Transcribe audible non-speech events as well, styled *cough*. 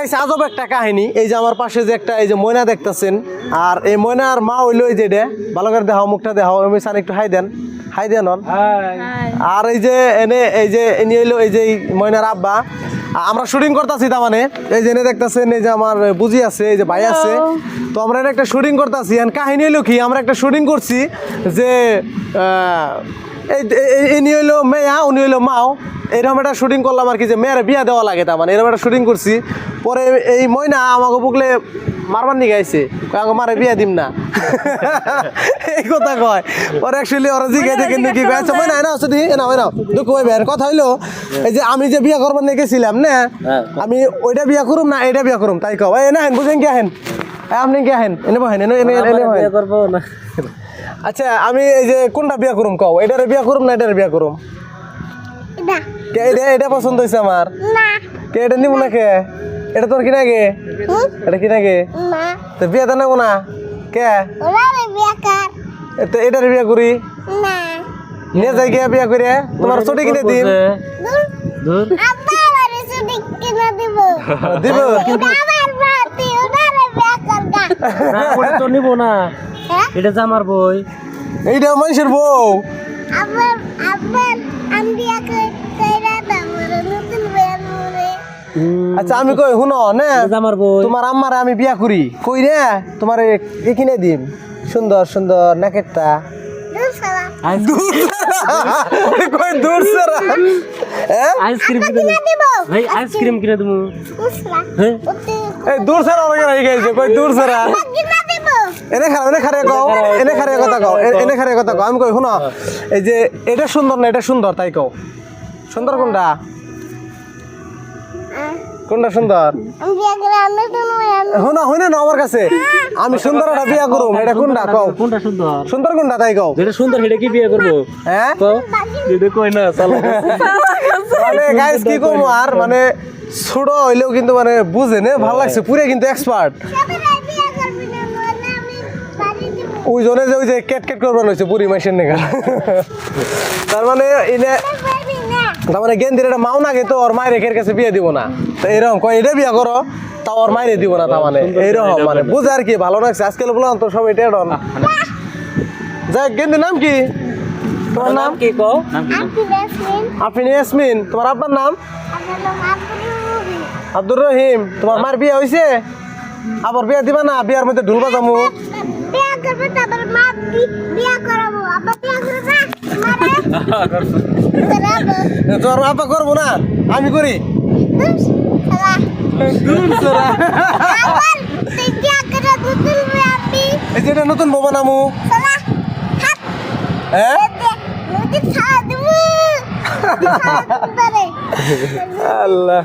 Guys আজব একটা কাহিনী। এই যে আমার পাশে যে একটা এই যে ময়না দেখতাছেন আর এই ময়নার মা হইল এই যে এটা ভালো করে দেখাও মুখটা দেখাও আমি সান একটু হাই দেন হাই দেন আর এই যে এনে এই যে এনে হইল এই যে ময়নার আব্বা। আমরা শুটিং করতেছি তার মানে এই যে এনে দেখতাছেন এই যে আমার বুঝি আছে এই যে ভাই আছে। তো আমরা এনে একটা শুটিং করতেছি কাহিনী হইল কি আমরা একটা শুটিং করছি যে এই- হইল মেয়া উনি হইল মাও। এরকম একটা শুটিং করলাম আর কি যে মেয়ের বিয়া দেওয়া লাগে তার মানে এরকম একটা শুটিং করছি। পরে এই ময়না আমাকে বুকলে মারবার নিয়ে গাইছে আমাকে মারে বিয়া দিম না *laughs* এই কথা কয়। পরে অ্যাকচুয়ালি ওরা জিজ্ঞাসা দেখে কি কয় আচ্ছা ময়না না আসলে না হয় না দুঃখ হয়ে বের কথা হইল এই যে আমি যে বিয়া করবার নিয়ে গেছিলাম না আমি ওইটা বিয়া করুম না এটা বিয়া করুম তাই কও। এই না হেন বুঝেন কি হেন? আপনি কি হেন? এনে বহেন এনে এনে এনে করব না। আচ্ছা আমি এই যে কোনটা বিয়া করুম কও? এটারে বিয়া করুম না এটারে বিয়া করুম? না। কে এটা এটা পছন্দ হয়েছে আমার। না। কে এটা নিব না। কে এটা তোর কিনা গে? এটা কিনা গে? না। তো বিয়া তো নেব না। কে? ওরা রে বেকার তো এটারে বিয়া করি। না। নিয়ে যাই গিয়া বিয়া করে তোমার ছুটি কিনে দিন। দূর দূর আব্বা আমার ছুটি কিনে দিব। দিব। এটা আমার বাতি ওরা রে বেকার না ওটা তো নিবো না। হ্যাঁ? এটা জামার বই। এইটা মানুষের বউ। আবার আবার আমি বিয়া আচ্ছা আমি কই শুনো নে। জামার বই। তোমার আম্মারে আমি বিয়া করি। কই রে? তোমার এ কিনে দিম। সুন্দর সুন্দর নাকেরটা। দূর সালা কই দূর সারা। হ্যাঁ আইসক্রিম কিনে দেবো। হ্যাঁ? দূর সারা গেছে কই দূর সারা। এনে খারাপ এনে খারে কও এনে খারে কথা কও এ- এনে খারে কথা কও। আমি কই শুনো এই যে এটা সুন্দর না এটা সুন্দর তাই কও। সুন্দর কোনটা? কোনটা সুন্দর? আমি বিয়া করে আমি তো হইনা না আমার কাছে। আমি সুন্দর একটা বিয়া করুম এটা কোনটা? কও। কোনটা সুন্দর? সুন্দর কোনটা তাই কও। যেটা সুন্দর সেটা কি বিয়ে করব? হ্যাঁ? তো এটা কই না চালা। মানে গাইস কি কম আর মানে ছোট হইলেও কিন্তু মানে বুঝে নে ভালো লাগছে পুরে কিন্তু এক্সপার্ট সবাই বিয়া করবি না নইলে আমি বাড়ি দিব ওই জনে যে ওই যে কেট কেট করবার হয়েছে পুরি মাসের নেগা। তার মানে না তার মানে গেন্দির একটা মাও নাগে তো ওর মায়ের একের কাছে বিয়ে দিব না। তো এরকম কয় এটা বিয়া করো তা ওর মায়ের দিব না তার মানে। এইরকম মানে বুঝে আর কি ভালো লাগছে। আজকাল বললাম তো সব এটা ডন। যাই গেন্দির নাম কি? তোমার নাম? কি কও? আফিন ইয়াসমিন। তোমার আব্বার নাম? আব্দুল আব্দুর রহিম। তোমার মার বিয়ে হয়েছে আবার বিয়া দিবা না? বিয়ার মধ্যে ঢুল বাজামু তোর আব্বা করব না। আমি করি। এটা নতুন ছাড়া দেবো আল্লাহ।